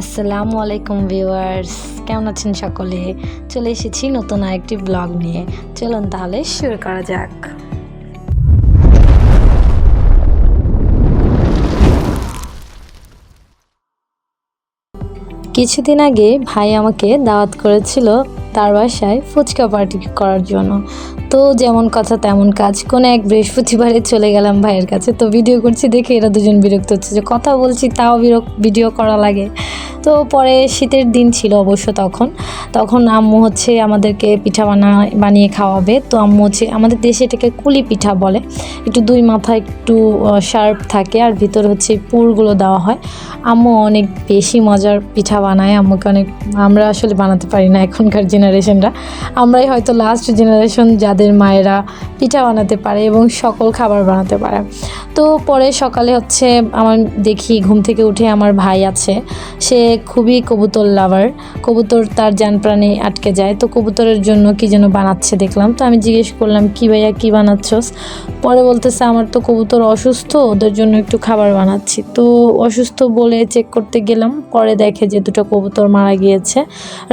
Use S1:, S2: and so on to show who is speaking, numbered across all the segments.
S1: আসসালামু আলাইকুম ভিউয়ার্স, কেমন আছেন সকলে? চলে এসেছি নতুন আরেকটি ব্লগ নিয়ে। চলুন তাহলে শুরু করা যাক। কিছুদিন আগে ভাই আমাকে দাওয়াত করেছিল তার বাসায় ফুচকা পার্টি করার জন্য। তো যেমন কথা তেমন কাজ। কোনো এক বৃহস্পতিবারে চলে গেলাম ভাইয়ের কাছে। তো ভিডিও করছি, দেখে এরা দুজন বিরক্ত হচ্ছে যে, কথা বলছি, তাও বিরক ভিডিও করা লাগে। তো পরে শীতের দিন ছিল অবশ্য তখন। তখন আম্মু হচ্ছে আমাদেরকে পিঠা বানা, বানিয়ে খাওয়াবে। তো আম্মু হচ্ছে, আমাদের দেশে এটাকে কুলি পিঠা বলে। একটু দুই মাথা একটু শার্প থাকে আর ভিতর হচ্ছে পুরগুলো দেওয়া হয়। আম্মু অনেক বেশি মজার পিঠা বানায়। আম্মুকে অনেক, আমরা আসলে বানাতে পারি না এখনকার জেনারেশনরা আমরাই হয়তো লাস্ট জেনারেশন যাদের মায়েরা পিঠা বানাতে পারে এবং সকল খাবার বানাতে পারে। তো পরে সকালে হচ্ছে আমার দেখি ঘুম থেকে উঠে আমার ভাই আছে। সে খুবই কবুতর লাভার কবুতর তার যান প্রাণে আটকে যায়। তো কবুতরের জন্য কি যেন বানাচ্ছে দেখলাম। তো আমি জিজ্ঞেস করলাম, কী ভাইয়া, কী বানাচ্ছস? পরে বলতেছে, আমার তো কবুতর অসুস্থ, ওদের জন্য একটু খাবার বানাচ্ছি। তো অসুস্থ বলে চেক করতে গেলাম, পরে দেখে যে দুটো কবুতর মারা গিয়েছে।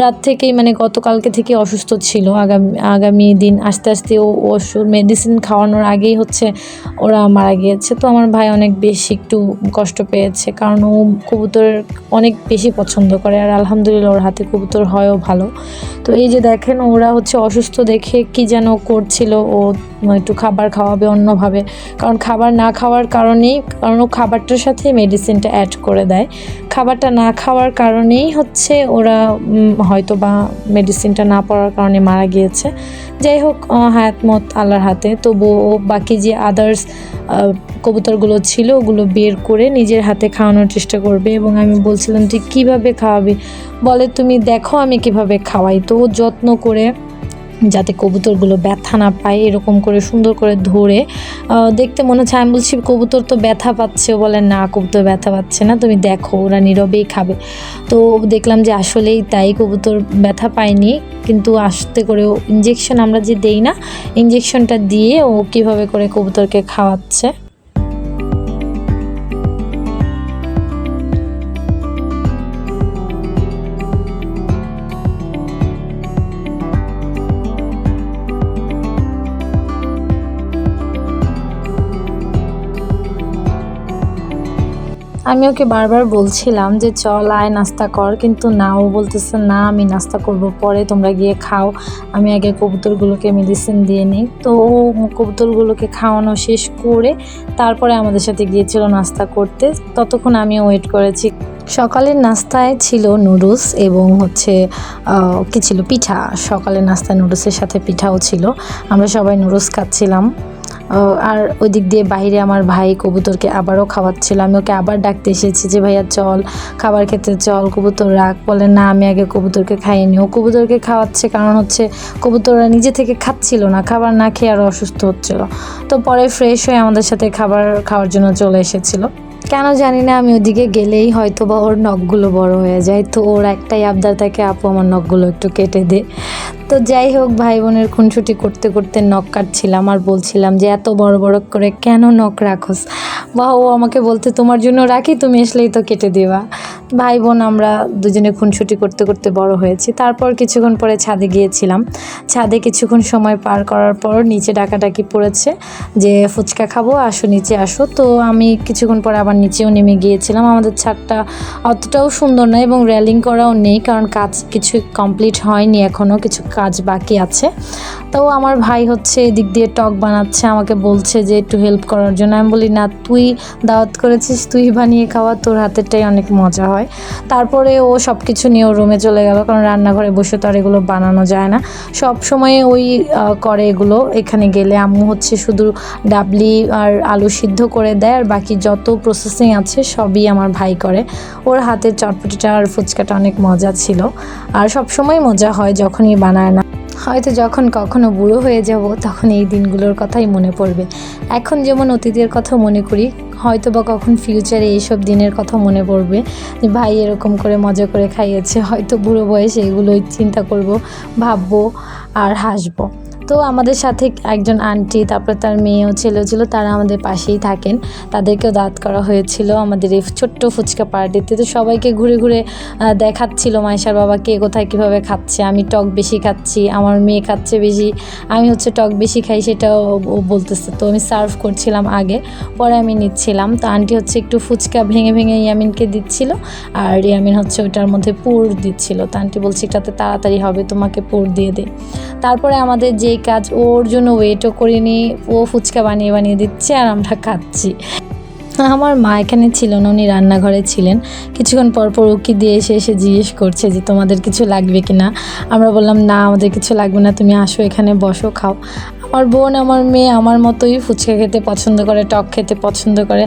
S1: রাত থেকেই মানে গতকালকে থেকে অসুস্থ ছিল। আগামী আগামী দিন আস্তে আস্তে ও ওষুধ মেডিসিন খাওয়ানোর আগেই হচ্ছে ওরা মারা গিয়েছে। তো আমার ভাই অনেক বেশি একটু কষ্ট পেয়েছে, কারণ ও কবুতরের অনেক বেশি পছন্দ করে আর আলহামদুলিল্লাহ ওর হাতে কবুতর হয়ও ভালো। তো এই যে দেখেন, ওরা হচ্ছে অসুস্থ দেখে কি যেন করছিল ও একটু খাবার খাওয়াবে অন্যভাবে। কারণ খাবার না খাওয়ার কারণেই, কারণ ও খাবারটার সাথে মেডিসিনটা অ্যাড করে দেয়। খাবারটা না খাওয়ার কারণেই হচ্ছে ওরা হয়তো বা মেডিসিনটা না পড়ার কারণে মারা গিয়েছে। যাই হোক হায়াত মত আল্লাহর হাতে। তবুও বাকি যে আদার্স কবুতরগুলো ছিল, ওগুলো বের করে নিজের হাতে খাওয়ানোর চেষ্টা করবে। এবং আমি বলছিলাম যে, কীভাবে খাওয়াবি? বলে, তুমি দেখো আমি কীভাবে খাওয়াই। তো যত্ন করে যাতে কবুতরগুলো ব্যথা না পায়, এরকম করে সুন্দর করে ধরে দেখতে মনে হচ্ছে, আমি বলছি কবুতর তো ব্যথা পাচ্ছে, ও বলে, না, কবুতর ব্যথা পাচ্ছে না, তুমি দেখো, ওরা নীরবেই খাবে। তো দেখলাম যে আসলেই তাই, কবুতর ব্যথা পায়নি, কিন্তু আসতে করে ইঞ্জেকশন আমরা যে দেই না ইঞ্জেকশনটা দিয়ে ও কীভাবে করে কবুতরকে খাওয়াচ্ছে। আমি ওকে বারবার বলছিলাম যে, চল, আয়, নাস্তা কর। কিন্তু না, ও বলতেছে, না, আমি নাস্তা করব পরে, তোমরা গিয়ে খাও। আমি আগে কবুতরগুলোকে মেডিসিন দিয়ে নিই। তো ও কবুতরগুলোকে খাওয়ানো শেষ করে তারপরে আমাদের সাথে গিয়েছিল নাস্তা করতে। ততক্ষণ আমি ওয়েট করেছি। সকালের নাস্তায় ছিল নুডলস এবং হচ্ছে কি ছিল? পিঠা। সকালের নাস্তায় নুডলসের সাথে পিঠাও ছিল। আমরা সবাই নুডলস খাচ্ছিলাম। আর ওই দিক দিয়ে বাইরে আমার ভাই কবুতরকে আবারও খাওয়াচ্ছিল। আমি ওকে আবার ডাকতে এসেছি যে, ভাইয়া, চল, খাবার খেতে চল, কবুতর রাখ। বলে, না, আমি আগে কবুতরকে খাইনি। ও কবুতরকে খাওয়াচ্ছে কারণ হচ্ছে কবুতররা নিজে থেকে খাচ্ছিল না, খাবার না খেয়ে আরও অসুস্থ হচ্ছিল। তো পরে ফ্রেশ হয়ে আমাদের সাথে খাবার খাওয়ার জন্য চলে এসেছিল। কেন জানি না, আমি ওদিকে গেলেই হয়তো বা ওর নখগুলো বড় হয়ে যায়। তো ওর একটাই আবদার থাকে, আপু, আমার নখগুলো একটু কেটে দে। তো যাই হোক ভাই বোনের খুনসুটি করতে করতে নখ কাটছিলাম আর বলছিলাম যে, এত বড় বড় করে কেন নখ রাখোস? বা ও আমাকে বলতে, তোমার জন্য রাখি, তুমি আসলেই তো কেটে দিবা ভাই বোন আমরা দুজনে খুনসুটি করতে করতে বড় হয়েছি। তারপর কিছুক্ষণ পরে ছাদে গিয়েছিলাম। ছাদে কিছুক্ষণ সময় পার করার পর নিচে ডাকাডাকি পড়েছে যে, ফুচকা খাব, আসো নিচে আসো। তো আমি কিছুক্ষণ পরে আবার নিচেও নেমে গিয়েছিলাম। আমাদের ছাদটা অতটাও সুন্দর না এবং র্যালিং করাও নেই, কারণ কাজ কিছু কমপ্লিট হয়নি এখনও কিছু কাজ বাকি আছে। তো আমার ভাই হচ্ছে এদিক দিয়ে টক বানাচ্ছে, আমাকে বলছে যে, একটু হেল্প করার জন্য। আমি বলি, না, তুই দাওয়াত করেছিস, তুই বানিয়ে খাওয়া, তোর হাতেরটাই অনেক মজা হয়। তারপরে ও সব কিছু নিয়ে ও রুমে চলে গেল, কারণ রান্নাঘরে বসে তো আর এগুলো বানানো যায় না। সব সময় ওই করে এগুলো এখানে গেলে। আম্মু হচ্ছে শুধু ডাবলি আর আলু সিদ্ধ করে দেয়, আর বাকি যত প্রসেসিং আছে সবই আমার ভাই করে। ওর হাতের চটপটিটা আর ফুচকাটা অনেক মজা ছিল। আর সব সময় মজা হয় যখনই বানায় না। হয়তো যখন কখনো বুড়ো হয়ে যাব, তখন এই দিনগুলোর কথাই মনে পড়বে। এখন যেমন অতীতের কথা মনে করি হয়তো বা কখন ফিউচারে এইসব দিনের কথা মনে পড়বে। যে ভাই এরকম করে মজা করে খাইয়েছে, হয়তো বুড়ো বয়সে এগুলোই চিন্তা করব, ভাববো আর হাসবো। তো আমাদের সাথে একজন আন্টি তারপর তার মেয়েও ছেলেও ছিল, তারা আমাদের পাশেই থাকেন। তাদেরকেও দাঁত করা হয়েছিল আমাদের এই ছোট্ট ফুচকা পার্টিতে। তো সবাইকে ঘুরে ঘুরে দেখাচ্ছিল মাইশার বাবা কে কোথায় কীভাবে খাচ্ছে। আমি টক বেশি খাচ্ছি, আমার মেয়ে খাচ্ছে বেশি, আমি হচ্ছে টক বেশি খাই সেটাও বলতেছে। তো আমি সার্ভ করছিলাম আগে, পরে আমি নিচ্ছিলাম। তো আন্টি হচ্ছে একটু ফুচকা ভেঙে ভেঙে ইয়ামিনকে দিচ্ছিল, আর ইয়ামিন হচ্ছে ওটার মধ্যে পুর দিচ্ছিল। তো আন্টি বলছে, এটাতে তাড়াতাড়ি হবে, তোমাকে পুর দিয়ে দে তারপরে আমাদের যেই কাজ ওর জন্য ওয়েটও করিনি ও ফুচকা বানিয়ে বানিয়ে দিচ্ছে আর আমরা খাচ্ছি। আমার মা এখানে ছিল না, উনি রান্নাঘরে ছিলেন। কিছুক্ষণ পরপর পর উকি দিয়ে এসে এসে জিজ্ঞেস করছে যে, তোমাদের কিছু লাগবে কি না আমরা বললাম, না, আমাদের কিছু লাগবে না, তুমি আসো এখানে, বসো, খাও। আমার বোন আমার মেয়ে আমার মতোই ফুচকা খেতে পছন্দ করে, টক খেতে পছন্দ করে।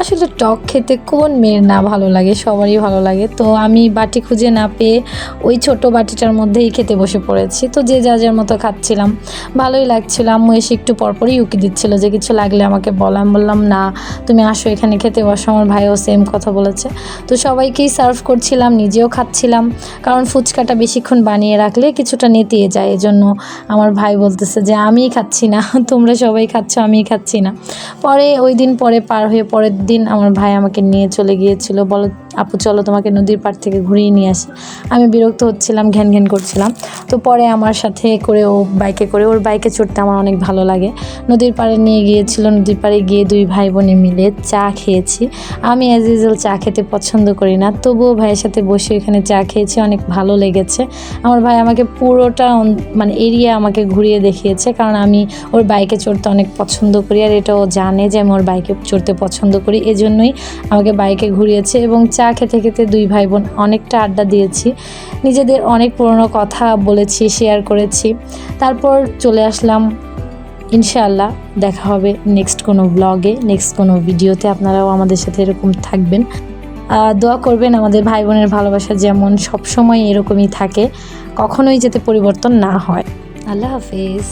S1: আসলে টক খেতে কোন মেয়ের না ভালো লাগে, সবারই ভালো লাগে। তো আমি বাটি খুঁজে না পেয়ে ওই ছোট বাটিটার মধ্যেই খেতে বসে পড়েছি। তো যে যা যার মতো খাচ্ছিলাম, ভালোই লাগছিল। আম্মু এসে একটু পরপরই উকি দিচ্ছিল যে কিছু লাগলে আমাকে বল। আমি বললাম, না, তুমি আসো এখানে খেতে বসো। আমার ভাইও সেম কথা বলেছে। তো সবাইকেই সার্ভ করছিলাম, নিজেও খাচ্ছিলাম। কারণ ফুচকাটা বেশিক্ষণ বানিয়ে রাখলে কিছুটা নেতিয়ে যায়। এজন্য আমার ভাই বলতেছে যে, আমিই খাচ্ছি। না। তোমরা সবাই খাচ্ছ আমি খাচ্ছি না। পরে ওই দিন পরে পার হয়ে পরের দিন আমার ভাই আমাকে নিয়ে চলে গিয়েছিল। বলো আপু, চলো তোমাকে নদীর পাড় থেকে ঘুরিয়ে নিয়ে আসি। আমি বিরক্ত হচ্ছিলাম, ঘ্যান ঘ্যান করছিলাম। তো পরে আমার সাথে করে ও বাইকে করে, ওর বাইকে চড়তে আমার অনেক ভালো লাগে। নদীর পাড়ে নিয়ে গিয়েছিল, নদীর পাড়ে গিয়ে দুই ভাই বোনে মিলে চা খেয়েছি। আমি অ্যাজ ইউজুয়াল চা খেতে পছন্দ করি না, তবুও ভাইয়ের সাথে বসে এখানে চা খেয়েছি, অনেক ভালো লেগেছে। আমার ভাই আমাকে পুরোটা মানে এরিয়া আমাকে ঘুরিয়ে দেখিয়েছে, কারণ আমি ওর বাইকে চড়তে অনেক পছন্দ করি, আর এটা ও জানে যে আমি ওর বাইকে চড়তে পছন্দ করি, এজন্যই আমাকে বাইকে ঘুরিয়েছে এবং চা খেতে খেতে দুই ভাই বোন অনেকটা আড্ডা দিয়েছি। নিজেদের অনেক পুরনো কথা বলেছি শেয়ার করেছি। তারপর চলে আসলাম, ইনশাআল্লাহ দেখা হবে নেক্সট কোনো ব্লগে নেক্সট কোনো ভিডিওতে আপনারাও আমাদের সাথে এরকম থাকবেন। দোয়া করবেন আমাদের ভাই বোনের ভালোবাসা যেমন সবসময় এরকমই থাকে, কখনোই যাতে পরিবর্তন না হয়। আল্লাহ হাফেজ।